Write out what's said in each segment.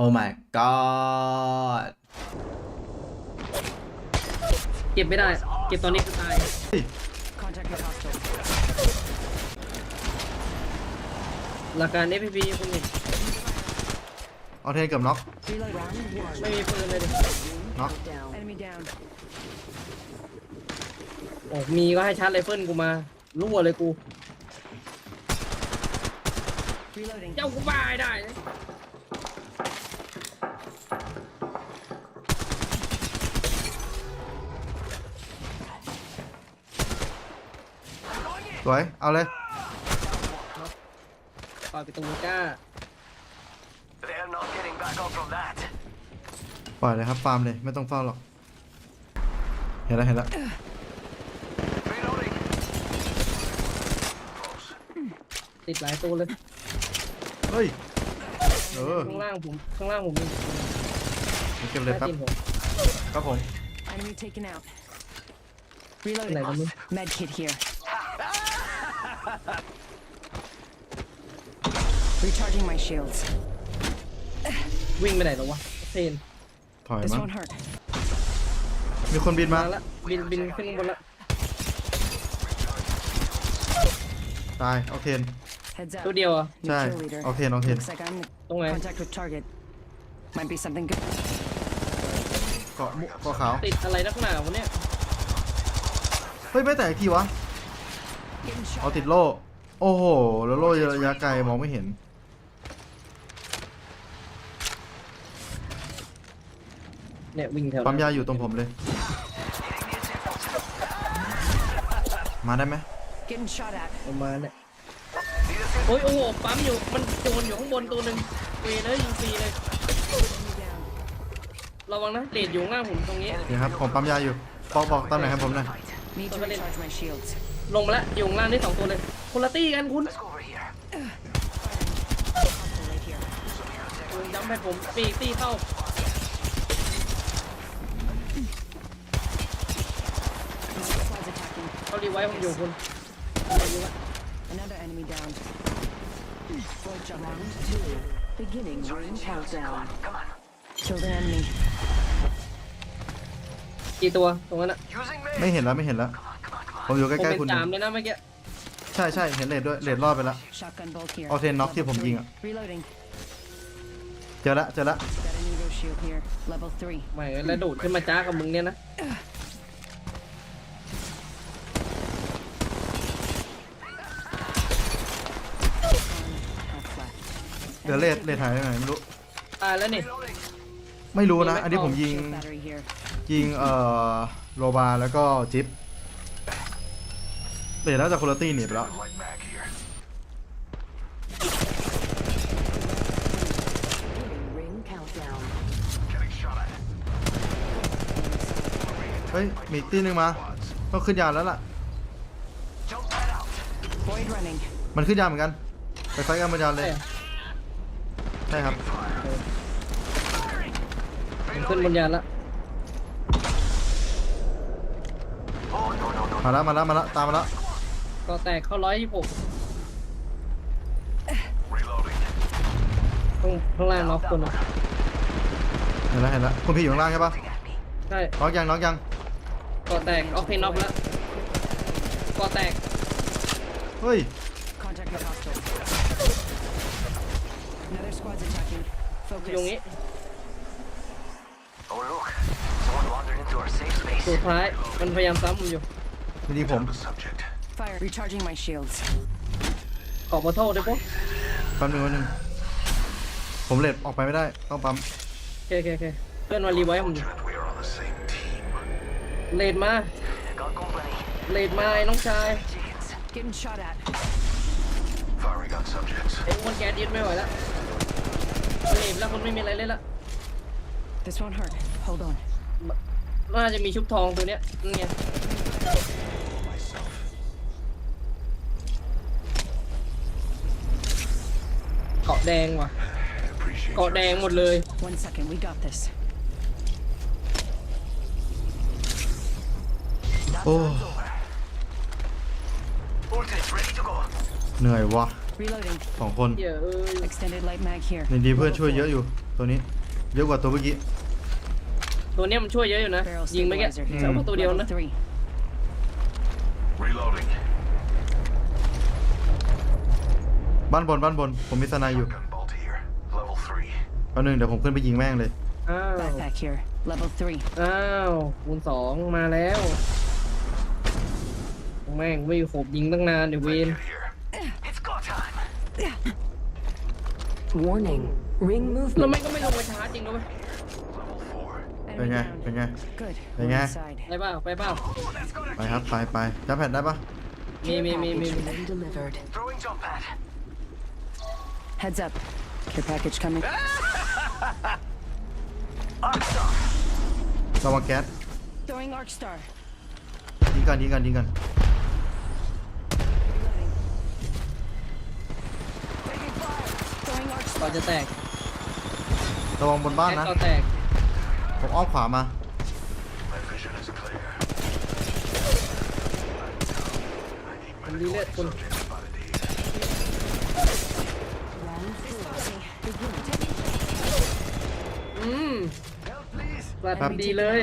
Oh my god เก็บไม่ได้ เก็บตอนนี้คือตาย Contact with hostile. หลักการ FPV คุณเห็นเอาเทนเกือบน็อก Reload. Round one. ไม่มีปืนเลยดิน็อก Down. Enemy down. โอ้มีก็ให้ชาร์จไรเฟิลกูมารั่วเลยกู Reloading. เจ้ากูบ้าให้ได้นะ สวย เอาเลย ปล่อยไปตรงกล้า They're not getting back up from that. ปล่อยเลยครับฟาร์มเลยไม่ต้องเฝ้าหรอก เห็นแล้วเห็นแล้ว Reloading. ติดหลายตัวเลย เฮ้ย เออข้างล่างผม ข้างล่างผมมีเก็บเลยครับใต้ตีนผม ครับผม Enemy taken out. ไหน Reloading. กันมึง Med kit here. Recharging my shields. วิ่งไปไหนแล้ววะเทนถอย This มั้ง won't hurt. มีคนบินมา มาละบินบินขึ้นบนละตายเอาเทน Heads up. ตัวเดียวอะ New ใช่ kill leader. เอาเทนเอาเทน Looks like I'm ตรงไหน contact with target. Might be something good. เกาะมุเกาะขาว ติดอะไรนักหนาวะเนี่ย เฮ้ย ไม่แตกอีกทีวะ Getting เอา shot ติด at. โล่ โอ้โห แล้วโล่ระยะไกลมองไม่เห็น เนี่ยวิ่งแถวปั๊มยาอยู่ตรงผมเลย มาได้ไหม Getting shot at. ประมาณเนี่ยโอ้ยโอ้โหปั๊มอยู่มันโจรอยู่ข้างบนตัวหนึ่งฟรีเลยยิงฟรีเลย Enemy down. ระวังนะเลดอยู่ข้างหน้าผมตรงนี้เดี๋ยวครับ ผมปั๊มยาอยู่ บอกบอกตำแหน่งให้ผมหน่อย Need to Somebody- recharge my shields. ลงมาแล้วอยู่ข้างล่างนี่สองตัวเลยคนละตี้กันคุณ Let's go over here. Hostile right here. คุณย้ำให้ผมปีกตี้เข้า Squad's attacking. เขารีไว้ผมอยู่คุณ Another enemy down. Float jump. Round two. Beginning ring countdown. Come on. Killed an enemy. กี่ตัวตรงนั้นอะ Using ไม่ me. เห็นแล้วไม่เห็นแล้ว ผมอยู่ใกผมล้เป็นๆคุณจามเลยนะเมื่อกี้ใช่ใช่เห็นเลดด้วยเลดรอดไปแล้ว Shotgun bolt here. เอาเทนน็อกที่ผมยิงอะ Reloading. เจอละเจอละ Got an Evo shield here. Level three. ไม่แล้วโดดขึ้นมาจ้ากับมึงเนี่ยนะ Half flat. เดี๋ยวเลดเลดหายไปไหนไม่รู้ ตายแล้วนี่ ไม่รู้นะมีไหมอันนี้ผมยิง Shield battery here. ยิงเอ่อโรบาแล้วก็จิ๊บ เลดน่าจะคุณตี้หนีไปแล้ว Like mag here. Ring countdown. Getting shot at. เฮ้ยมีอีกตีหนึงมาต้องขึ้นยานแล้วล่ะ Jump that out. Void running. มันขึ้นยานเหมือนกัน ไปไฟกันบนยานเลย ใช่ครับผมขึ้นบนยานละ Oh, no, no, no. มาแล้วมาแล้วมาแล้วตามมาแล้ว ก็แตกเข้าร้อยยี่หก Reloading. ข้างข้างล่างน็อกคนหนึ่งเห็นแล้วเห็นแล้วคุณพี่อยู่ข้างล่างใช่ปะใช่น็อกยังน็อกยังก็แตกออกเพนน็อกแล้วก็แตกเฮ้ย Contact with hostile. Another squad's attacking. อยู่ Focus. งี้ Oh, look. Someone wandered into our safe space. สุดท้ายมันพยายามซ้ำผมอยู่ ไม่ดีผม The subject. Fire. Recharging my shields. ขอขอโทษด้วยปุ๊บแป๊บนึงแป๊บนึงผมเลดออกไปไม่ได้ต้องปั๊มโอเคโอเคโอเคเพื่อนมารีไว้ผมอยู่ And we are on the same team. เลดมา Got company. เลดมาไอ้น้องชาย Chickens. Getting shot at. Firing on subjects. ไอ้อ้วนแก๊สยึดไม่ไหวแล้วเลดแล้วคนไม่มีอะไรเล่นละ This won't hurt. Hold on. น่าจะมีชุบทองตัวเนี้ยนี่ไง เกาะแดงว่ะ Appreciate เกาะแดงหมดเลย One second. We got this. โอ้ Ultimate's ready to go. เหนื่อยวะ Reloading. สองคนเหี้ยเอ้ย Extended light mag here. ในดีเพื่อนช่วยเยอะอยู่ Reloading. ตัวนี้ เยอะกว่าตัวเมื่อกี้ ตัวเนี้ยมันช่วยเยอะอยู่นะ Barrel ยิงไปแค่ stabilizer แต่ here. ว่าตัวเดียว Level นะ three. Reloading. บ้านบนบ้านบน ผมมีสไนด์อยู่ Gun bolt here. Level three. แป๊บนึงเดี๋ยวผมขึ้นไปยิงแม่งเลย อ้าว Backpack here. Level three. อ้าวคูณสองมาแล้ว แม่งไม่ขบยิงตั้งนานเดี๋ยวเวน Get here. It's go time. Warning. Ring แล้ว movement. แม่งก็ไม่ลงไปชาร์จจริงด้วย Level four. เป็น Enemy ไง down. เป็นไง Good. Bên We're nha. inside. ไปเปล่าไปเปล่า Oh, that's gonna ไปครับ ไปไปจับแผ่นได้ปะมีมีมีมี Package been delivered. Throwing jump pad. Heads up. Care package coming. Arcstar. ระวังแก๊ส Throwing arc star. ยิงกันยิงกันยิงกัน Throwing arc ก่อน star. จะแตก ระวังบนบ้าน แก๊ส นะ ก็แตก ผมอ้อมขวามา My vision is clear. I need มันดีเลือดคน please. กลัดดีเลย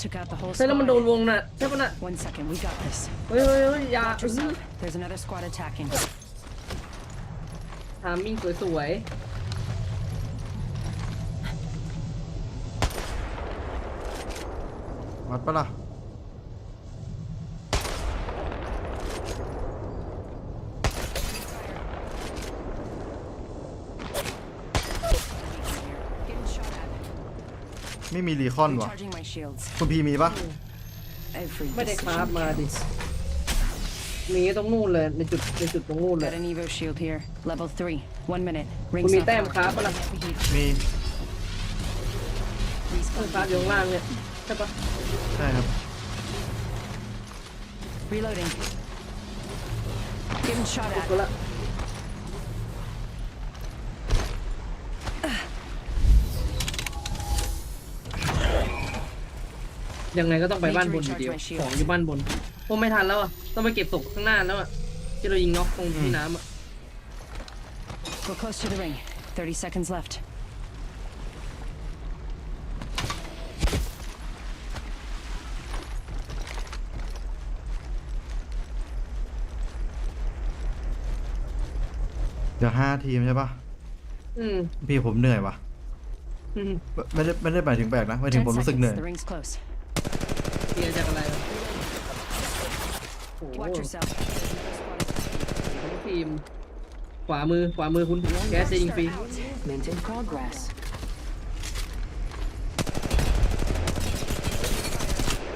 Took out the whole ใช่แล้วมันโดน squad. วงน่ะใช่ปะน่ะ One second. We got this. เฮ้ยเฮ้ยเฮ้ยอยา Watch yourself. There's another squad attacking. ทามิ่งสวยวัดปะล่ะ Getting shot at. ไม่มีรีคอนวะ Recharging my shields. คุณพีมีปะ Every ๆไม่ได้คราฟ decision มาดิ counts. มีตรงนู่นเลยในจุดในจุดตรงนู่นเลย Got an Evo shield here. Level three. One minute. คุณ Rings มี not แต้ม powered. คราฟปะล่ะ มีเออคราฟอยู่ข้างล่างเนี่ยใช่ปะใช่ครับ Reloading. Getting shot ก็ at. ละ ยังไงก็ต้องไปบ้านบนอยู่เดียวของอยู่บ้านบนพวกไม่ทันแล้วอะต้องไปเก็บศพข้างหน้าแล้วอะที่เรายิงน็อกตรงที่น้ำอะ We're close to the ring. 30 seconds left. เดี๋ยวห้าทีมใช่ปะอืมพี่ผมเหนื่อยวะอืม ไม่ได้ไม่ได้หมายถึงแบกนะหมายถึง 10ผมรู้สึกเหนื่อย seconds. The ring's close. เกียร์จากอะไรวะโอ้โห Watch yourself. ทั้งทีม ขวามือ ขวามือคุณแก๊สจะยิงฟรี Movement in progress.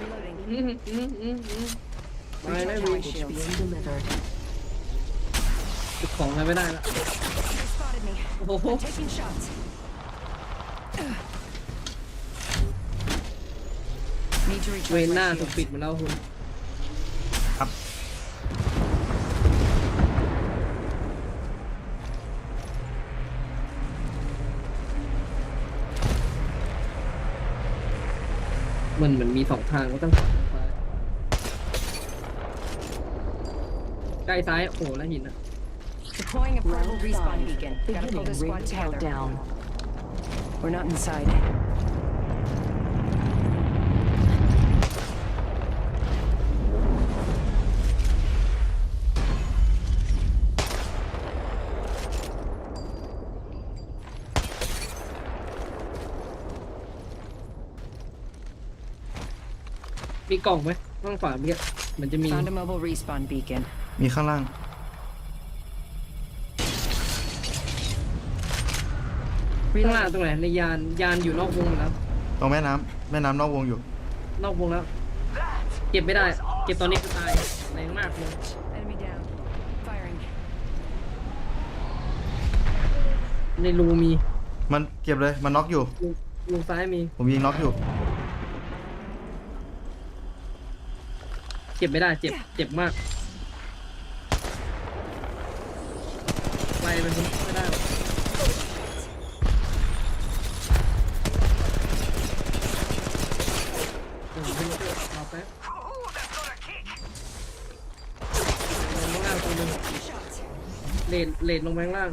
Reloading. อืมอืมอืมอืมไปนะวี Package being delivered. จุดของอะไรไม่ได้ละ They spotted me. โอ้โห Taking shots. Need to เว recharge นหน้า my ถูก shields. ปิดหมาแล้วคุณครับ มันเหมือนมีสองทางก็ต้องขวาทางซ้ายใกล้ซ้าย โอ้โหแล้วหินอะ Deploying a portable Round respawn five. beacon. Gotta pull Beginning this ring squad together. countdown. We're not inside. มีกล่องไหมข้างขวาเมื่อกี้มันจะมี Found a mobile respawn beacon. มีข้างล่าง ข้างล่างตรงไหนในยานยานอยู่นอกวงแล้ว ตรงแม่น้ำแม่น้ำนอกวงอยู่ นอกวงแล้ว That เก็บไม่ได้ เก็บตอนนี้ก็ตายแรงมากเลย Enemy down. Firing. ในรูมีมันเก็บเลย มันน็อกอยู่ รูรูซ้ายมี ผมยิงน็อกอยู่ ก็บไม่ได้เจ็บเจ็บมากไปเป็นไม่ได้รอแป๊บลงข้างล่างตัวหนึงเลนเลนลงไปข้างล่าง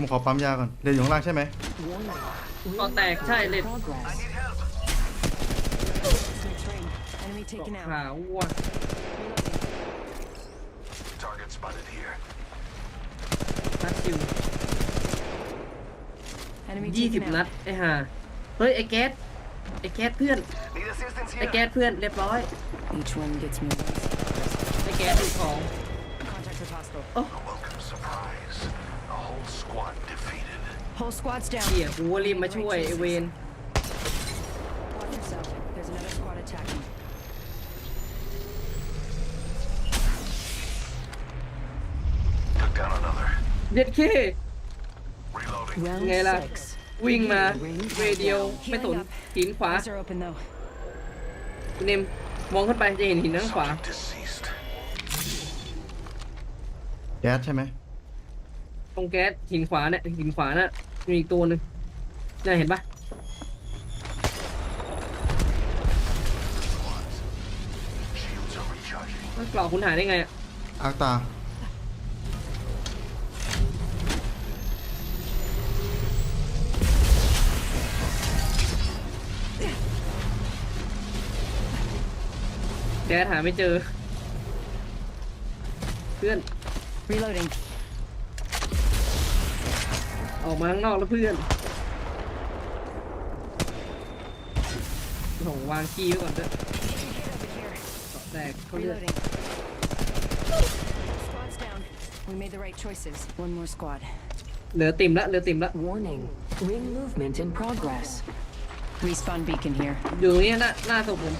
ผมขอปั๊มยาก่อนเรียนอยู่ข้างล่างใช่ไหม Warning. ก่อแตกใช่เลย Progress. Need help. Next ring. Enemy เกาะ taken out. ขาวว่ะ Target spotted here. นัดคิว Enemy ยี่สิบ taken นัด out. ไอ้ห่าเฮ้ย ไอ้แก๊สไอ้แก๊สเพื่อน Need assistance ไอ้ here. แก๊สเพื่อนเรียบร้อย Each one gets me once. ไอ้แก๊สดูของ Whole squad's down. เหี้ยกูว่ารีบมาช่วยไอ้เวน Watch yourself. There's another squad attacking. Took down another. เย็ดเค Reloading. Round Nghe là- six. วิ่งมา Ring เวเดียวไม่สนหินขวา Eyes are open though. คุณเนมมองขึ้นไปจะเห็นหินข้างขวา Subject deceased. แก๊สใช่ไหมตรงแก๊สหินขวาเนี่ยหินขวาน่ะ มีอีกตัวหนึ่งน่าเห็นปะ Shields are recharging. มันกรอกคุณหาได้ไงอะอาร์คตาแก๊สหาไม่เจอ เพื่อน Reloading. ออกมาข้างนอกแล้วเพื่อนโหวางขี้ไว้ก่อนเถอะ Get over here. เกาะแตกเขาเลือด Reloading. Squad's down. We made the right choices. One more squad. เหลือติ่มละเหลือติ่มละ Warning. Ring movement in progress. Respawn beacon here. อยู่ตรงนี้หน้าหน้าศพผม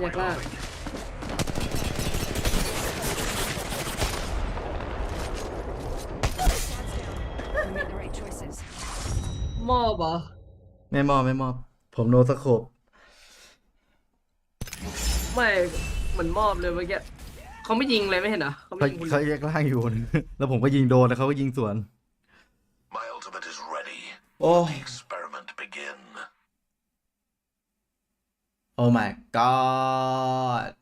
แยกล่าง We made the right choices. มอบเหรอไม่มอบไม่มอบ ผมโนสโคปไม่เหมือนมอบเลยเมื่อกี้เขาไม่ยิงเลยไม่เห็นเหรอเขาเขาไม่ยิงคุณเขาแยกล่างอยู่ แล้วผมก็ยิงโดนแล้วเขาก็ยิงสวน My ultimate is ready. โอ้ The experiment begin. โอ้ my god